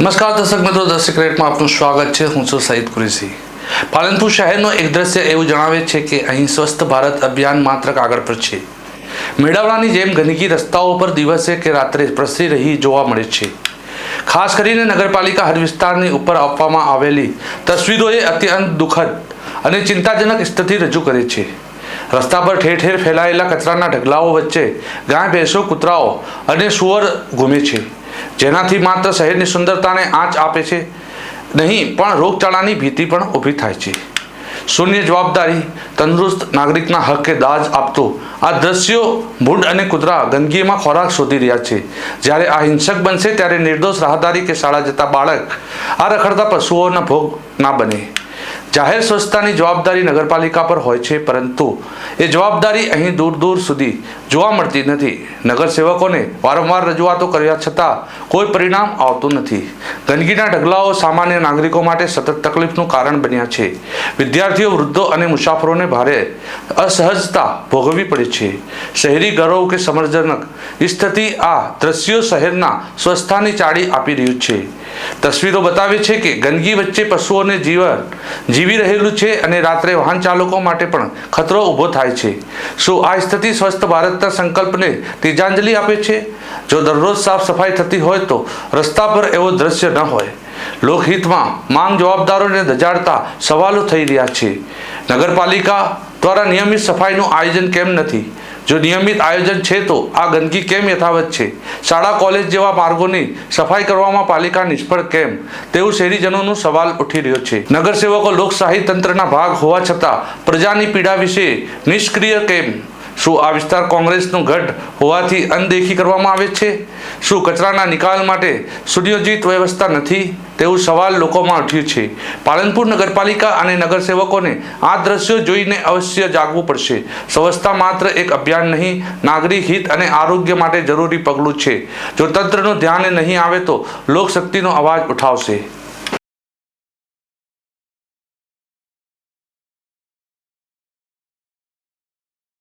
નમસ્કાર દર્શક મિત્રો ધ સિક્રેટમાં આપનું સ્વાગત છે. હું છું સઈદ કુરેશી. પાલનપુર શહેરનો એક દ્રશ્ય એવું જણાવે છે કે અહીં સ્વસ્થ ભારત અભિયાન માત્ર કાગળ પર છે. મેળાવડાની જેમ ગંદકી રસ્તાઓ પર દિવસે કે રાત્રે પ્રસરી રહી જોવા મળે છે. ખાસ કરીને નગરપાલિકા હર વિસ્તારની ઉપર આપવામાં આવેલી તસવીરોએ અત્યંત દુઃખદ અને ચિંતાજનક સ્થિતિ રજૂ કરે છે. રસ્તા પર ઠેર ઠેર ફેલાયેલા કચરાના ઢગલાઓ વચ્ચે ગાય, ભેંસો, કૂતરાઓ અને સુવર ઘૂમે છે. જેનાથી માત્ર શહેરની સુંદરતાને આંચ આપે છે. નહીં, પણ રોગચાળાની ભીતિ પણ ઊભી થાય છે. શૂન્ય જવાબદારી તંદુરસ્ત નાગરિકના હકે દાજ આપતો આ દ્રશ્યો મૂઢ અને કૂતરા ગંદકીમાં ખોરાક શોધી રહ્યા છે. જ્યારે આ હિંસક બનશે ત્યારે નિર્દોષ રાહદારી કે શાળા જતા બાળક આ રખડતા પશુઓના ભોગ ના બને. જાહેર સ્વચ્છતાની જવાબદારી નગરપાલિકા પર હોય છે, પરંતુ એ જવાબદારી અહીં દૂર દૂર સુધી જોવા મળતી નથી. નગરસેવકોને વારંવાર રજૂઆતો કર્યા છતાં કોઈ પરિણામ આવતું નથી. ગંદકીના ઢગલાઓ સામાન્ય નાગરિકો માટે સતત તકલીફનું કારણ બન્યા છે. વિદ્યાર્થીઓ, વૃદ્ધો અને મુસાફરોને ભારે અસહજતા ભોગવવી પડે છે. શહેરી ગૌરવ કે સમરજનક સ્થિતિ આ દ્રશ્યો શહેરના સ્વચ્છતાની ચાડી આપી રહ્યું છે. તસવીરો બતાવે છે કે ગંદકી વચ્ચે પશુઓને જીવન જીવી રહેલું છે અને રાત્રે વાહન ચાલકો માટે પણ ખતરો ઊભો થાય છે. શું આ સ્થિતિ સ્વસ્થ ભારતના સંકલ્પને ત્રીજાંજલિ આપે છે? જો દરરોજ સાફ સફાઈ થતી હોય તો રસ્તા પર એવો દ્રશ્ય ન હોય. લોકહિતમાં માંગ જવાબદારોને ધજાડતા સવાલો થઈ રહ્યા છે. નગરપાલિકા દ્વારા નિયમિત સફાઈનું આયોજન કેમ નથી? જો નિયમિત આયોજન છે તો આ ગંદકી કેમ યથાવત છે? શાળા, કોલેજ જેવા માર્ગોની સફાઈ કરવામાં પાલિકા નિષ્ફળ કેમ? તેવું શહેરીજનોનો સવાલ ઉઠી રહ્યો છે. નગરસેવકો લોકશાહી તંત્રના ભાગ હોવા છતાં પ્રજાની પીડા વિશે નિષ્ક્રિય કેમ? શું આ વિસ્તાર કોંગ્રેસનું ગઢ હોવાથી અનદેખી કરવામાં આવે છે? શું કચરાના નિકાલ માટે સુનિયોજિત વ્યવસ્થા નથી? તેવું સવાલ લોકોમાં ઉઠ્યું છે. પાલનપુર નગરપાલિકા અને નગરસેવકોને આ દ્રશ્યો જોઈને અવશ્ય જાગવું પડશે. સ્વચ્છતા માત્ર એક અભિયાન નહીં, નાગરિક હિત અને આરોગ્ય માટે જરૂરી પગલું છે. જો તંત્રનું ધ્યાન નહીં આવે તો લોકશક્તિનો અવાજ ઉઠાવશે.